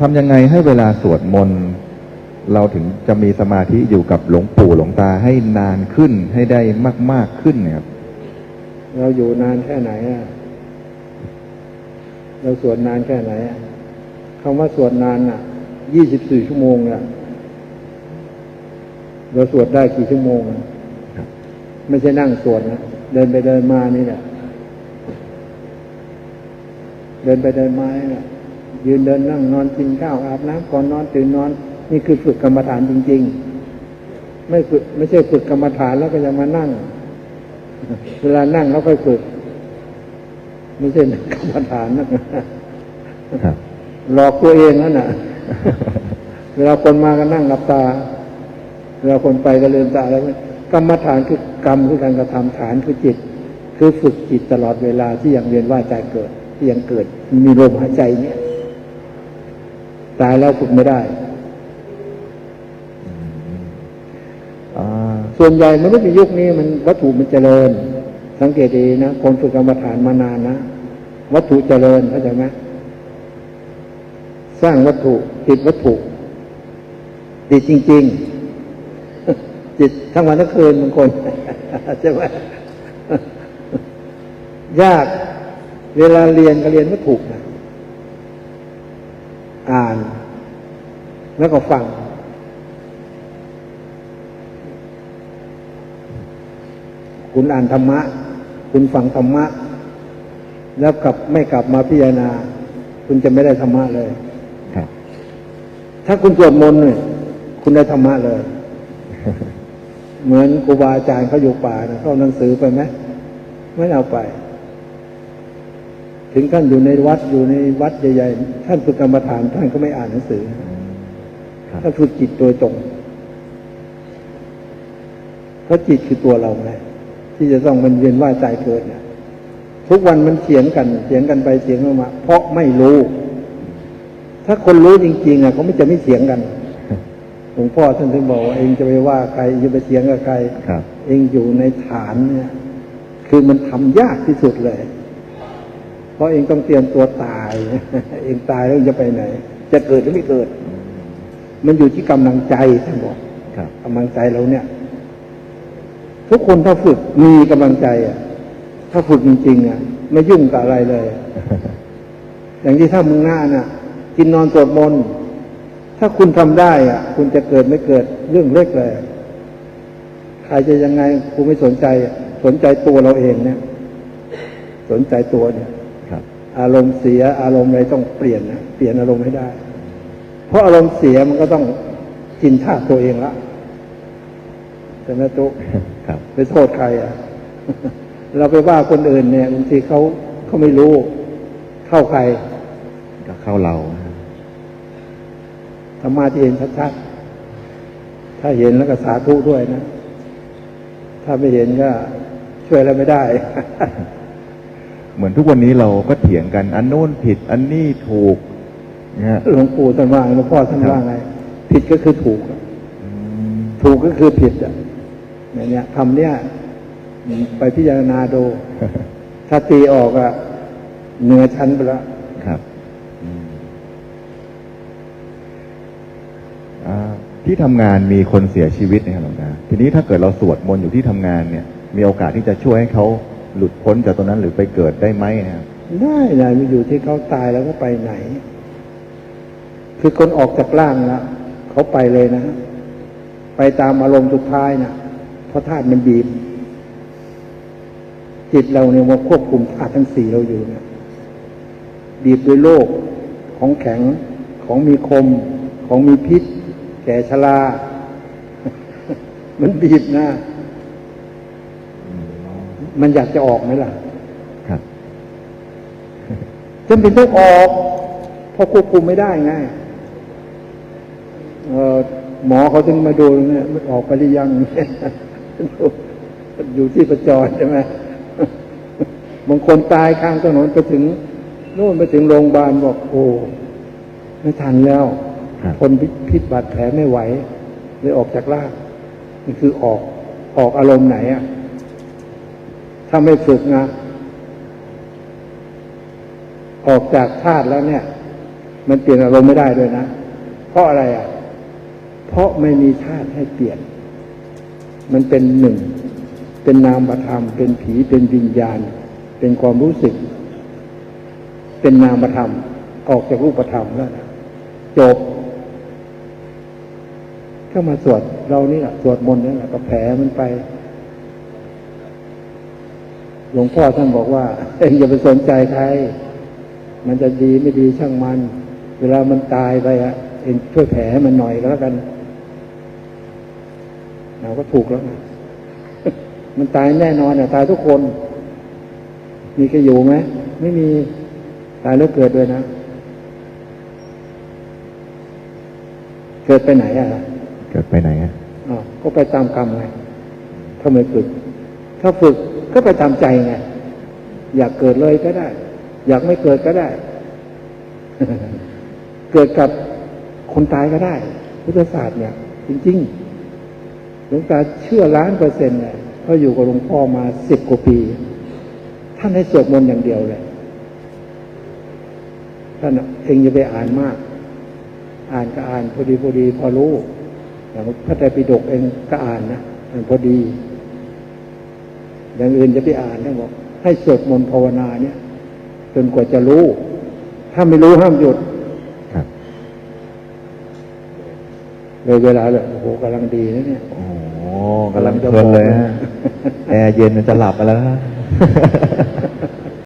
ทำยังไงให้เวลาสวดมนต์เราถึงจะมีสมาธิอยู่กับหลวงปู่หลวงตาให้นานขึ้นให้ได้มาก ๆขึ้นเนี่ยครับ เราอยู่นานแค่ไหนอะเราสวดนานแค่ไหนอะคำว่าสวดนานอะยี่สิบสี่ชั่วโมงอะเราสวดได้กี่ชั่วโมงไม่ใช่นั่งสวดนะเดินไปเดินมานี่แหละเดินไปเดินมานี่แหละ ยืนเดินนั่งนอนกินข้าวอาบน้ำก่อนนอนตื่นนอน นี่คือฝึกกรรมฐานจริง ๆ ไม่ฝึกไม่ใช่ฝึกกรรมฐานแล้วก็จะมานั่ง เวลานั่งแล้วค่อยฝึก ไม่ใช่นั่งกรรมฐานนะครับหลอกตัวเองนั่นน่ะ เวลาคนมาก็นั่งหลับตา เวลาคนไปก็ลืมตาแล้วกรรมฐานคือกรรมคือการกระทำฐานคือจิต คือฝึกจิตตลอดเวลาที่ยังเวียนว่ายใจเกิด ที่ยังเกิดมีลมหายใจเนี่ย ตายแล้วฝึกไม่ได้อ่าส่วนใหญ่มนุษย์ในยุคนี้มันวัตถุมันเจริญ สังเกตดีนะคนฝึกกรรมฐานมานานนะ วัตถุเจริญเข้าใจไหมสร้างวัตถุติดวัตถุติดจริง ๆ จิตทั้งวันทั้งคืนบางคนใช่ไหมยากเวลาเรียนก็เรียนวัตถุนะ อ่าน แล้วก็ฟัง คุณอ่านธรรมะ คุณฟังธรรมะ แล้วกลับไม่กลับมาพิจารณา คุณจะไม่ได้ธรรมะเลยครับถ้าคุณสวดมนต์เนี่ยคุณได้ธรรมะเลย เหมือนครูบาอาจารย์เขาอยู่ป่านะเขาเอาหนังสือไปไหมไม่เอาไป ถึงท่านอยู่ในวัดอยู่ในวัดใหญ่ๆท่านฝึกกรรมฐานท่านก็ไม่อ่านหนังสือครับท่านฝึกจิตตัวจงเพราะจิตคือตัวเราไงที่จะต้องมันเวียนว่ายใจเกิดเนี่ยทุกวันมันเถียงกันเถียงกันไปเถียงกันมา เพราะไม่รู้ ถ้าคนรู้จริง ๆอะเขาไม่จะไม่เถียงกันหลวงพ่อท่านถึงบอกว่าเองจะไปว่าใครเองจะไปเถียงกับใครครับเองอยู่ในฐานเนี่ย คือมันทำยากที่สุดเลย เพราะเองต้องเตรียมตัวตาย เองตายแล้วเองจะไปไหน จะเกิดหรือไม่เกิด มันอยู่ที่กำลังใจท่านบอกครับกำลังใจเราเนี่ย ทุกคนถ้าฝึกมีกำลังใจอะ ถ้าฝึกจริงๆอะไม่ยุ่งกับอะไรเลย อย่างที่ถ้ามึงหน้าน่ะ กินนอนสวดมนต์ถ้าคุณทำได้อะ คุณจะเกิดไม่เกิดเรื่องเล็กเลยใครจะยังไงกูไม่สนใจอะสนใจตัวเราเองเนี่ย สนใจตัวเนี่ยครับ อารมณ์เสียอารมณ์อะไรต้องเปลี่ยนนะเปลี่ยนอารมณ์ให้ได้ เพราะอารมณ์เสียมันก็ต้องกินท่าตัวเองละใช่ไหมตุ๊กครับไปโทษใครอะ เราไปว่าคนอื่นเนี่ยบางทีเขาเขาไม่รู้ เข้าใครก็เข้าเราธรรมะที่เห็นชัดๆถ้าเห็นแล้วก็สาธุด้วยนะ ถ้าไม่เห็นก็ช่วยอะไรไม่ได้ เหมือนทุกวันนี้เราก็เถียงกัน อันโน้นผิด อันนี้ถูกนะฮะหลวงปู่ท่านว่าไงหลวงพ่อท่านว่าไง ผิดก็คือถูกอะอืมถูกก็คือผิดอะเนี่ยเนี่ยคำเนี้ยไปพิจารณาดูถ้าตีออกอะเหนือชั้นไปแล้วครับอืมอ่าที่ทำงานมีคนเสียชีวิตนะครับหลวงตาทีนี้ถ้าเกิดเราสวดมนต์อยู่ที่ทำงานเนี่ย มีโอกาสที่จะช่วยให้เขา หลุดพ้นจากตรงนั้นหรือไปเกิดได้ไหมนะครับได้นะมันอยู่ที่เขาตายแล้วก็ไปไหน คือคนออกจากร่างแล้วเขาไปเลยนะไปตามอารมณ์สุดท้ายนะเพราะธาตุมันบีบ จิตเราเนี่ยมาควบคุมธาตุทั้งสี่เราอยู่นะบีบด้วยโลกของแข็งของมีคม ของมีพิษ แก่ชรามันบีบนะ มันอยากจะออกไหมล่ะ ครับจำเป็นต้องออกเพราะควบคุมไม่ได้ไงเอ่อหมอเขาถึงมาดูเนี่ยมันออกไปหรือยังอยู่ที่ประจรใช่ไหมบางคนตายข้างถนนไปถึงโน่นไปถึงโรงพยาบาลบอกโอ้ไม่ทันแล้วครับทนพิษบาดแผลไม่ไหวเลยออกจากร่างนี่คือออกออกอารมณ์ไหนอะ ถ้าไม่ฝึกนะ ออกจากธาตุแล้วเนี่ย มันเปลี่ยนอารมณ์ไม่ได้ด้วยนะ เพราะอะไรอะ เพราะไม่มีชาติให้เปลี่ยน มันเป็นหนึ่ง เป็นนามธรรม เป็นผี เป็นวิญญาณ เป็นความรู้สึก เป็นนามธรรม ออกจากรูปธรรมแล้วนะจบก็มาสวดเรานี่แหละสวดมนต์นี่แหละก็แผลมันไป หลวงพ่อท่านบอกว่าเองอย่าไปสนใจใคร มันจะดีไม่ดีช่างมัน เวลามันตายไปอะเองช่วยแผลให้มันหน่อยก็แล้วกันเราก็ถูกแล้วนะมันตายแน่นอนอะตายทุกคน มีใครอยู่ไหมไม่มีตายแล้วเกิดด้วยนะ เกิดไปไหนอะล่ะเกิดไปไหนอะอ๋อก็ไปตามกรรมไงถ้าไม่ฝึก ถ้าฝึก ก็ไปตามใจไงอยากเกิดเลยก็ได้ อยากไม่เกิดก็ได้ เกิดกับคนตายก็ได้ พุทธศาสตร์เนี่ย จริงๆหลวงตาเชื่อล้านเปอร์เซ็นต์เลยเพราะอยู่กับหลวงพ่อมาสิบกว่าปี ท่านให้สวดมนต์อย่างเดียวเลยท่านเองอย่าไปอ่านมาก อ่านก็อ่านพอดีพอดีพอรู้อย่างพระไตรปิฎกเองก็อ่านนะอ่านพอดี อย่างอื่นจะไปอ่านท่านบอก ให้สวดมนต์ภาวนาเนี่ย จนกว่าจะรู้ ถ้าไม่รู้ห้ามหยุดครับเลยเวลาเลยโอ้โหกำลังดีนะเนี่ยโอ้โหกำลังเพลินเลยฮะแอร์เย็นจะหลับไปแล้วฮะ